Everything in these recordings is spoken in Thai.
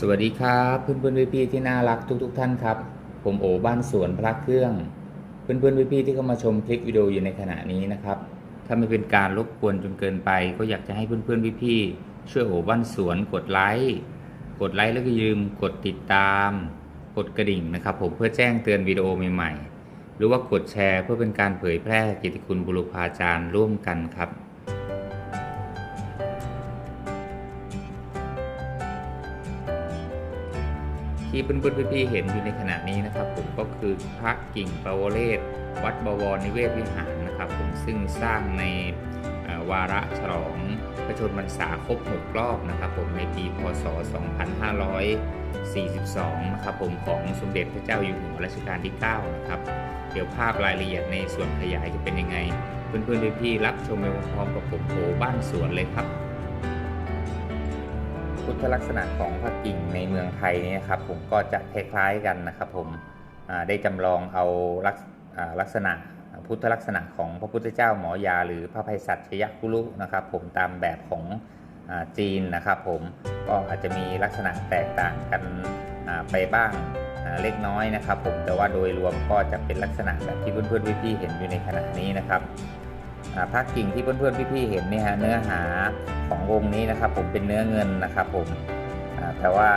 สวัสดีครับเพื่อนเพื่อนๆพี่ที่น่ารักทุกๆท่านครับ ผมโอบ้านสวนพระเครื่อง เพื่อนเพื่อนๆพี่ที่เข้ามาชมคลิปวิดีโออยู่ในขณะนี้นะครับ ถ้าไม่เป็นการรบกวนจนเกินไป ก็อยากจะให้เพื่อนเพื่อนๆพี่ช่วยโอบ้านสวนกดไลค์กดไลค์แล้วก็ยืมกดติดตาม กดกระดิ่งนะครับ ผมเพื่อแจ้งเตือนวิดีโอใหม่ๆหรือว่ากดแชร์เพื่อเป็นการเผยแพร่กิตติคุณบุรุพาจารย์ร่วมกันครับ ที่เพื่อนๆพี่ๆเห็นอยู่ในขณะนี้นะครับ ผมก็คือพระกิ่งปวเรศวัดบวรนิเวศวิหารนะครับ ผมซึ่งสร้างในวาระฉลองพระชนมพรรษาครบ 6 รอบนะครับ ผมในปีพศ 2542 นะครับผมของสมเด็จพระเจ้าอยู่หัวรัชกาลที่ 9 นะครับ เดี๋ยวภาพรายละเอียดในส่วนขยายจะเป็นยังไง เพื่อนๆพี่ๆรับชมไปพร้อมกับผมโอบ้านสวนเลยครับ พุทธลักษณะของพระกิ่งในเมืองไทยนี่ครับผมก็จะคล้ายๆกันนะครับผมได้จำลองเอาลักษอ่าลักษณะพุทธลักษณะของพระพุทธเจ้าหมอยา หรือพระภัยสัชยคุลุนะครับผมตามแบบของอจีนนะครับผมก็อาจจะมีลักษณะแตกต่างกันไปบ้างเล็กน้อยนะครับผมแต่ว่าโดยรวมก็จะเป็นลักษณะแบบที่เพื่อนๆพี่ๆเห็นอยู่ในขณะนี้นะครับ อ่าภาคกิ่งที่เพื่อนๆพี่ๆเห็นเนี่ยฮะเนื้อหาของวงนี้นะครับ ผมเป็นเนื้อเงินนะครับผมแต่ว่า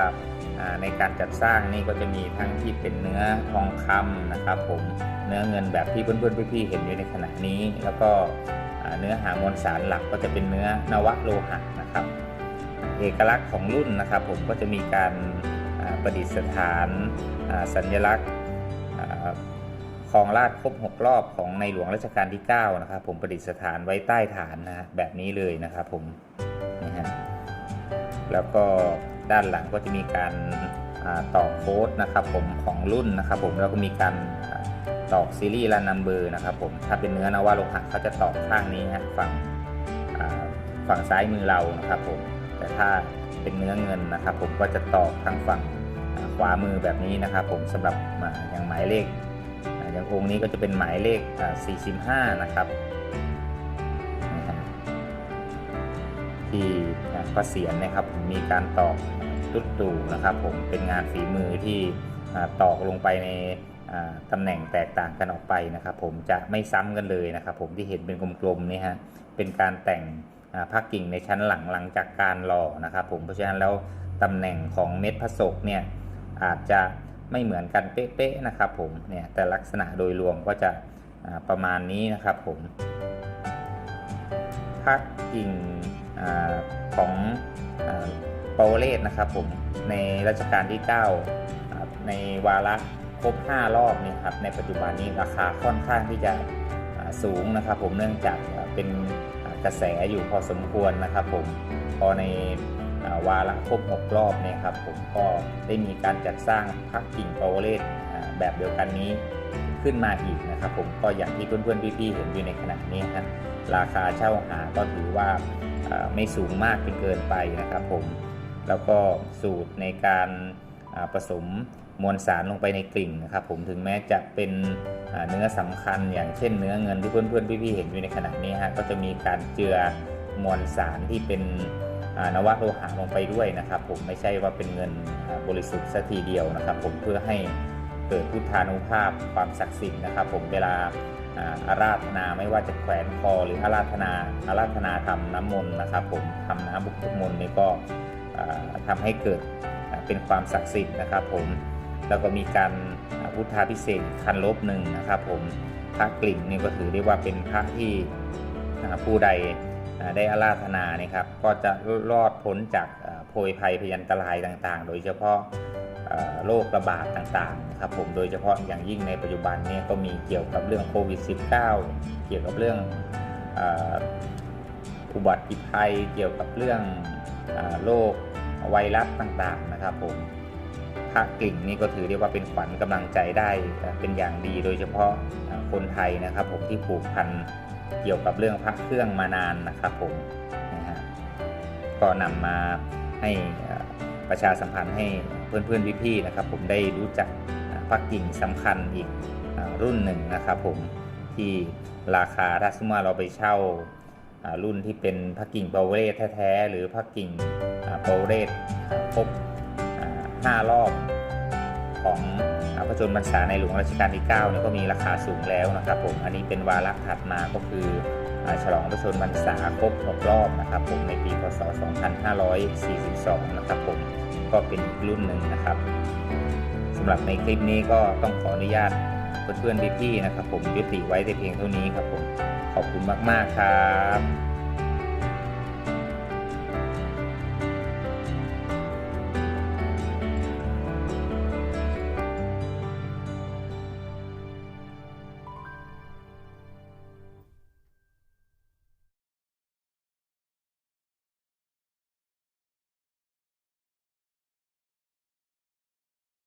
ในการจัดสร้างนี่ก็จะมีทั้งที่เป็นเนื้อทองคำนะครับ ผมเนื้อเงินแบบที่เพื่อนๆพี่ๆเห็นอยู่ในขณะนี้ แล้วก็เนื้อหามวลสารหลักก็จะเป็นเนื้อนวโลหะนะครับ เอกลักษณ์ของรุ่นนะครับ ผมก็จะมีการประดิษฐานสัญลักษณ์ คลองลาดครบ 6 รอบของในหลวงรัชกาลที่ 9 นะครับผมประดิษฐานไว้ใต้ฐานนะฮะแบบนี้เลยนะครับผมนี่ฮะแล้วก็ด้านหลังก็จะมีการต่อโค้ดนะครับผมของรุ่นนะครับผมแล้วก็มีการตอกซีรีส์รันนัมเบอร์นะครับผมถ้าเป็นเนื้อนวาโลหะเขาจะตอกข้างนี้ฮะฝั่งฝั่งซ้ายมือเรานะครับผมแต่ถ้าเป็นเนื้อเงินนะครับผมก็จะตอกทางฝั่งขวามือแบบนี้นะครับผมสำหรับอย่างหมายเลข อย่างองค์นี้ก็จะเป็นหมายเลข 45 นะครับที่พระเศียรนะครับมีการตอกตุดตู่นะครับ ผมเป็นงานฝีมือที่ตอกลงไปในตำแหน่งแตกต่างกันออกไปนะครับ ผมจะไม่ซ้ำกันเลยนะครับ ผมที่เห็นเป็นกลมๆนี่ฮะเป็นการแต่งอ่ากกิ่งในชั้นหลังหลังจากการหล่อนะครับ ผมเพราะฉะนั้นแล้วตำแหน่งของเม็ดพระศกเนี่ยอาจจะ ไม่เหมือนกันเป๊ะๆนะครับผมเนี่ยแต่ลักษณะโดยรวมก็จะประมาณนี้นะครับผมพักกิ่งอของอปาวเลศนะครับผมในรัชกาลที่9อ่าในวาระครบ 5 รอบเนี่ยครับในปัจจุบันนี้ราคาค่อนข้างที่จะสูงนะครับผมเนื่องจากเป็นกระแสอยู่พอสมควรนะครับผมพอใน วาระครบ 6 รอบเนี่ยครับผมก็ได้มีการจัดสร้างพักกิ่งปาวเลศอ่าแบบเดียวกันนี้ขึ้นมาอีกนะครับผมก็อย่างที่เพื่อนๆพี่ๆเห็นอยู่ในขณะนี้ครับราคาเช่าหาก็ถือว่าไม่สูงมากจนเกินไปนะครับผมแล้วก็สูตรในการผสมมวลสารลงไปในกลิ่งนะครับผมถึงแม้จะเป็นเนื้อสำคัญอย่างเช่นเนื้อเงินที่เพื่อนๆพี่ๆเห็นอยู่ในขณะนี้ฮะก็จะมีการเจือมวลสารที่เป็น นวโลหะลงไปด้วยนะครับ ผมไม่ใช่ว่าเป็นเงินบริสุทธิ์สัทีเดียวนะครับ ผมเพื่อให้เกิดพุทธานุภาพความศักดิ์สิทธิ์นะครับ ผมเวลาอาราธนาไม่ว่าจะแขวนคอหรืออาราธนาอาราธนาทำน้ำมนต์นะครับ ผมทำน้ำบุกมนต์นี่ก็อ่าทำให้เกิดเป็นความศักดิ์สิทธิ์นะครับ ผมแล้วก็มีการพุทธาพิเศษคันลบหนึ่งนะครับ ผมพระกลิ่งนี่ก็ถือได้ว่าเป็นพระที่ผู้ใด ได้อาราธนาเนี่ยครับก็จะรอดพ้นจากโพยภัยพยันตรายต่างๆ โดยเฉพาะโรคระบาดต่างๆครับผมโดยเฉพาะอย่างยิ่งในปัจจุบันเนี่ยก็มีเกี่ยวกับเรื่องโควิด -19 เกี่ยวกับเรื่องอุบัติภัยเกี่ยวกับเรื่องอโรคไวรัสต่างๆนะครับผมพระกิ่งนี่ก็ถือได้ว่าเป็นขวัญกำลังใจได้เป็นอย่างดีโดยเฉพาะคนไทยนะครับผมที่ผูกพัน เกี่ยวกับเรื่องพระเครื่องมานานนะครับผมนะฮะก็นำมาให้ประชาสัมพันธ์ให้เพื่อนๆพี่ๆนะครับ ผมได้รู้จักพระกิ่งสำคัญอีกรุ่นหนึ่งนะครับผมที่ราคาถ้าสมมติว่าเราไปเช่ารุ่นที่เป็นพักกิ่งเปาเรศแท้ๆหรือพักกิ่งเปาเรศครบอ่า5รอบ ของอาพระชนมพรรษาในหลวงรัชกาลที่9เนี่ยก็มีราคาสูงแล้วนะครับผมอันนี้เป็นวาระถัดมาก็คือฉลองพระชนมพรรษาครบ6รอบนะครับผมในปีพศ 2542 นะครับผมก็เป็นรุ่นหนึ่งนะครับสำหรับในคลิปนี้ก็ต้องขออนุญาตเพื่อนๆพี่ๆนะครับ ผมยุติไว้แต่เพียงเท่านี้ครับผมขอบคุณมากๆครับ